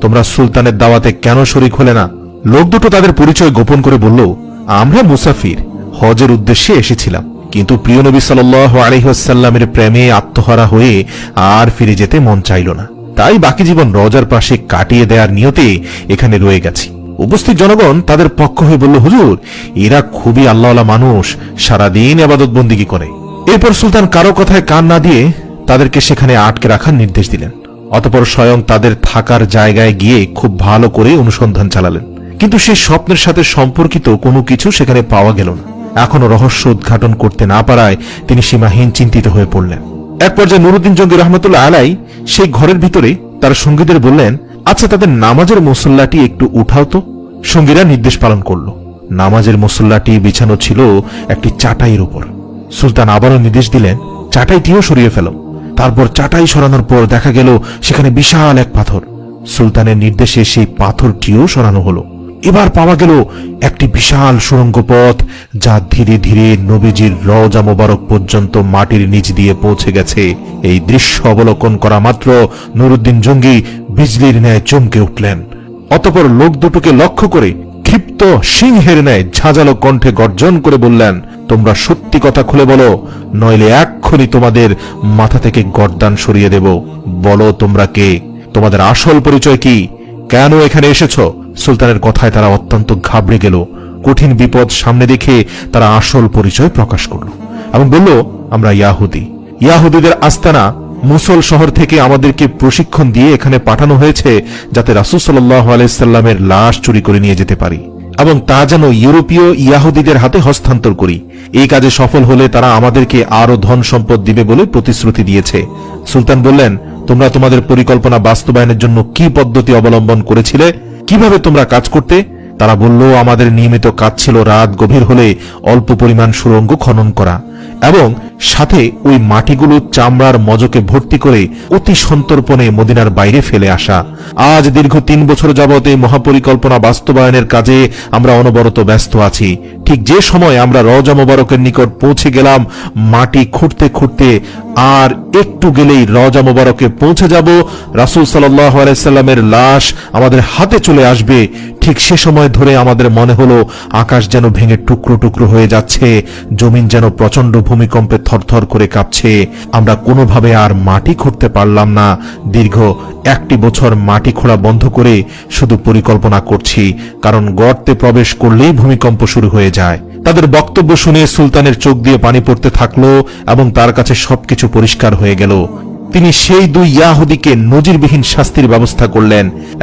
তোমরা সুলতানের দাওয়াতে কেন শরিক হলে না? লোক দুটো তাদের পরিচয় গোপন করে বলল, আমরা মুসাফির, হজের উদ্দেশ্যে এসেছিলাম। কিন্তু প্রিয় নবী সাল আলহিহাসাল্লামের প্রেমে আত্মহারা হয়ে আর ফিরে যেতে মন চাইল না। তাই বাকি জীবন রজার পাশে কাটিয়ে দেওয়ার নিয়তে এখানে রয়ে গেছি। উপস্থিত জনগণ তাদের পক্ষ হয়ে বলল, হুজুর, এরা খুবই আল্লাহওয়ালা মানুষ, সারাদিন আবাদত বন্দিগি করে? এরপর সুলতান কারও কথায় কান না দিয়ে তাদেরকে সেখানে আটকে রাখার নির্দেশ দিলেন। অতপর স্বয়ং তাদের থাকার জায়গায় গিয়ে খুব ভালো করে অনুসন্ধান চালালেন। কিন্তু সেই স্বপ্নের সাথে সম্পর্কিত কোনো কিছু সেখানে পাওয়া গেল না। এখনও রহস্য উদ্ঘাটন করতে না পারায় তিনি সীমাহীন চিন্তিত হয়ে পড়লেন। এক পর্যায়ে নুরুদ্দিন জঙ্গি রহমতুল্লাহ আলাই সেই ঘরের ভিতরে তার সঙ্গীদের বললেন আচ্ছা তাদের নামাজের মুসল্লাটি একটু উঠাও তো। সঙ্গীরা নির্দেশ পালন করল। নামাজের মুসল্লাটি বিছানো ছিল একটি চাটাইয়ের উপর। সুলতান আবারও নির্দেশ দিলেন, চাটাইটিও সরিয়ে ফেল। তারপর চাটাই সরানোর পর দেখা গেল সেখানে বিশাল এক পাথর। সুলতানের নির্দেশে সেই পাথরটিও সরানো হলো। এবার পাওয়া গেল একটি বিশাল সুড়ঙ্গ পথ, যা ধীরে ধীরে নবীজির রওজা মোবারক পর্যন্ত মাটির নিচ দিয়ে পৌঁছে গেছে। এই দৃশ্য অবলোকন করা মাত্র নুরুদ্দিন জঙ্গি বিজলির ন্যায় চমকে উঠলেন। অতপর লোক দুটোকে লক্ষ্য করে ক্ষিপ্ত সিংহের ন্যায় ঝাঁঝালো কণ্ঠে গর্জন করে বললেন তোমরা সত্যি কথা খুলে বলো, নইলে এক্ষুনি তোমাদের মাথা থেকে গর্দান সরিয়ে দেব। বলো তোমরা কে? তোমাদের আসল পরিচয় কি? কেন এখানে এসেছ? সুলতানের কথায় তারা অত্যন্ত ঘাবড়ে গেল। কঠিন বিপদ সামনে দেখে তারা আসল পরিচয় প্রকাশ করল এবং বলল, আমরা ইয়াহুদি। ইয়াহুদিদের আস্তানা মুসল শহর থেকে আমাদেরকে প্রশিক্ষণ দিয়ে এখানে পাঠানো হয়েছে, যাতে রাসুল সাল্লাহ আলাইসাল্লামের লাশ চুরি করে নিয়ে যেতে পারি। এবং তা যেন ইউরোপীয় ইয়াহুদিদের হাতে হস্তান্তর করি। এই কাজে সফল হলে তারা আমাদেরকে আরও ধন সম্পদ দিবে বলে প্রতিশ্রুতি দিয়েছে। সুলতান বললেন, তোমরা তোমাদের পরিকল্পনা বাস্তবায়নের জন্য কি পদ্ধতি অবলম্বন করেছিলে? কীভাবে তোমরা কাজ করতে? তারা বলল, আমাদের নিয়মিত কাজ ছিল রাত গভীর হলে অল্প পরিমাণ সুরঙ্গ খনন করা। এবং সাথে ওই মাটিগুলো চামড়ার মজকে ভর্তি করে অতি সন্তর্পণে মদিনার বাইরে ফেলে আসা। আজ দীর্ঘ তিন বছর যাবত এই মহাপরিকল্পনা বাস্তবায়নের কাজে আমরা অনবরত ব্যস্ত আছি। ঠিক যে সময় আমরা রজা মোবারকের নিকট পৌঁছে গেলাম, মাটি খুঁড়তে খুঁড়তে আর একটু গেলেই রজা মোবারকে পৌঁছে যাব, রাসুল সাল্লাহ আলাইসাল্লামের লাশ আমাদের হাতে চলে আসবে। ঠিক সে সময় ধরে আমাদের মনে হলো আকাশ যেন ভেঙে টুকরো টুকরো হয়ে যাচ্ছে, জমিন যেন প্রচণ্ড ভূমিকম্পে থরথর করে কাঁপছে। আমরা কোনোভাবে আর মাটি খুঁড়তে পারলাম না। দীর্ঘ একটি বছর মাটি খোঁড়া বন্ধ করে শুধু পরিকল্পনা করছি, কারণ গর্তে প্রবেশ করলেই ভূমিকম্প শুরু হয়ে যায়। তাদের বক্তব্য শুনে সুলতানের চোখ দিয়ে পানি পড়তে থাকল এবং তার কাছে সবকিছু পরিষ্কার হয়ে গেল। তিনি সেই দুই ইয়াহুদিকে নজিরবিহীন শাস্তির ব্যবস্থা করলেন।